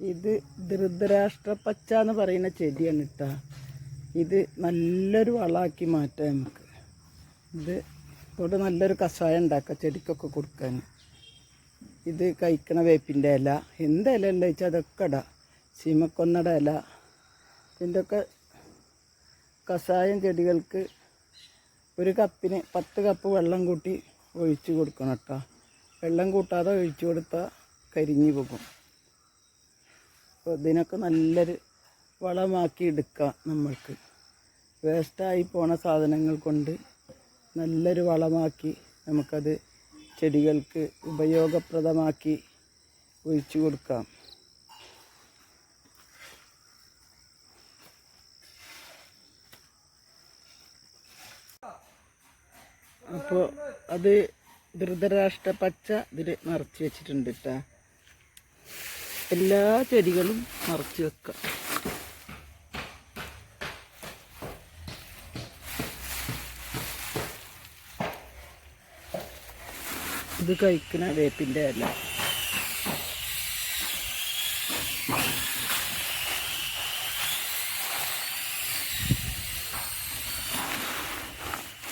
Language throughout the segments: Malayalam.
ഇത് ധൃതരാഷ്ട്ര പച്ച എന്ന് പറയുന്ന ചെടിയാണ് ഇട്ടാ ഇത് നല്ലൊരു വളമാക്കി മാറ്റാം നമുക്ക്. ഇത് ഇവിടെ നല്ലൊരു കഷായം ഉണ്ടാക്കാം ചെടിക്കൊക്കെ കൊടുക്കാൻ. ഇത് കഴിക്കണ വേപ്പിന്റെ ഇല. എന്ത് ഇല ഉള്ള വെച്ചാൽ അതൊക്കെ ഇടാം. സീമക്കൊന്നട ഇല. ഇതിന്റെയൊക്കെ കഷായം ചെടികൾക്ക് ഒരു കപ്പിന് പത്ത് കപ്പ് വെള്ളം കൂട്ടി ഒഴിച്ചു കൊടുക്കണം കേട്ടോ വെള്ളം കൂട്ടാതെ ഒഴിച്ചു കൊടുത്താൽ കരിഞ്ഞു പോകും. അപ്പോൾ ഇതിനൊക്കെ നല്ലൊരു വളമാക്കി എടുക്കാം നമ്മൾക്ക്. വേസ്റ്റായി പോണ സാധനങ്ങൾ കൊണ്ട് നല്ലൊരു വളമാക്കി നമുക്കത് ചെടികൾക്ക് ഉപയോഗപ്രദമാക്കി ഒഴിച്ചു കൊടുക്കാം. അപ്പോൾ അത് ധൃതരാഷ്ട്ര പച്ച ഇതിൽ നിറച്ച് വെച്ചിട്ടുണ്ട് കേട്ടോ എല്ലാ ചെടികളും നിറച്ച് വെക്കാം. ഇത് കഴിക്കണ വേപ്പിന്റെ അല്ല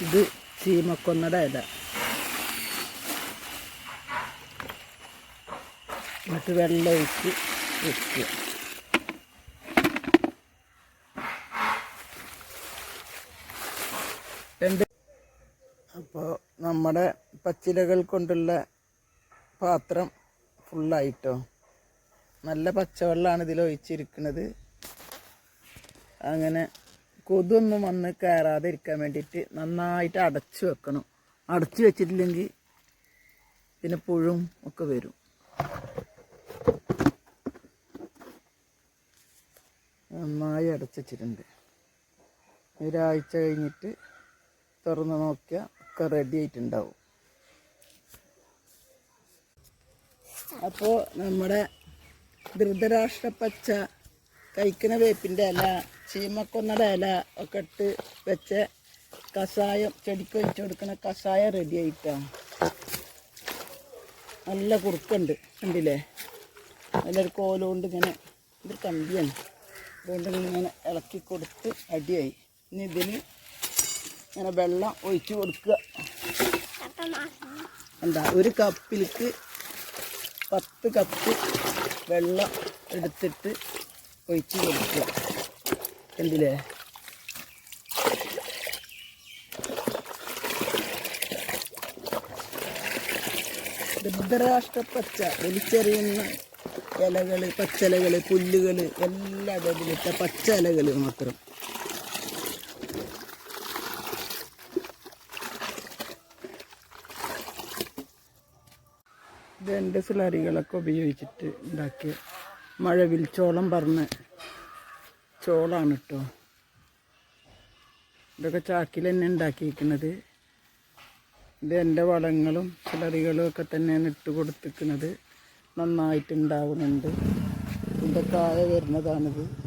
ഇത് ചീമക്കൊന്നട ഇല. എന്നിട്ട് വെള്ളം ഒഴിച്ച് വെക്കുക. രണ്ട് അപ്പോൾ നമ്മുടെ പച്ചിലകൾ കൊണ്ടുള്ള പാത്രം ഫുള്ളായിട്ടോ. നല്ല പച്ചവെള്ളമാണ് ഇതിൽ ഒഴിച്ചിരിക്കുന്നത്. അങ്ങനെ കൊതൊന്നും വന്ന് കയറാതെ ഇരിക്കാൻ വേണ്ടിയിട്ട് നന്നായിട്ട് അടച്ചു വെക്കണം. അടച്ചു വെച്ചിട്ടില്ലെങ്കിൽ പിന്നെ പുഴും ഒക്കെ വരും. നന്നായി അടച്ചിട്ടുണ്ട് ഒരാഴ്ച കഴിഞ്ഞിട്ട് തുറന്ന് നോക്കിയാൽ ഒക്കെ റെഡി ആയിട്ടുണ്ടാവും. അപ്പോൾ നമ്മുടെ ധൃതരാഷ്ട്ര പച്ച കഴിക്കുന്ന വേപ്പിന്റെ ഇല ചീമക്കൊന്നയുടെ ഇല ഒക്കെ ഇട്ട് വെച്ച കഷായം ചെടിക്ക് വെച്ച് കൊടുക്കുന്ന കഷായം റെഡി ആയിട്ടാണ് നല്ല കുറുക്കുണ്ട് കണ്ടില്ലേ? നല്ലൊരു കോലുകൊണ്ട് ഇങ്ങനെ ഇത് കമ്പിയാണ്. അതുകൊണ്ട് ഇങ്ങനെ ഇളക്കി കൊടുത്ത് അടിയായി. ഇനി ഇതിന് ഇങ്ങനെ വെള്ളം ഒഴിച്ച് കൊടുക്കുക. എന്താ ഒരു കപ്പിലേക്ക് പത്ത് കപ്പ് വെള്ളം എടുത്തിട്ട് ഒഴിച്ച് കൊടുക്കുക. എന്തില്ലേ ധൃതരാഷ്ട്രപ്പച്ച വലിച്ചെറിയുന്ന ഇലകൾ പച്ചിലകൾ പുല്ലുകൾ എല്ലാ ഇതിലിട്ട പച്ച ഇലകൾ മാത്രം. ഇത് എന്റെ സിലറികളൊക്കെ ഉപയോഗിച്ചിട്ട് ഉണ്ടാക്കിയ മഴവിൽ ചോളം പറഞ്ഞ ചോളാണ് കേട്ടോ ഇതൊക്കെ ചാക്കിൽ തന്നെ ഉണ്ടാക്കിയിരിക്കുന്നത്. ഇത് എന്റെ വളങ്ങളും ചിലറികളും ഒക്കെ തന്നെയാണ് ഇട്ട് കൊടുത്തിരിക്കുന്നത്. നന്നായിട്ട് ഉണ്ടാവുന്നുണ്ട് ഇതിന്റെ കായ വരുന്നതാണിത്.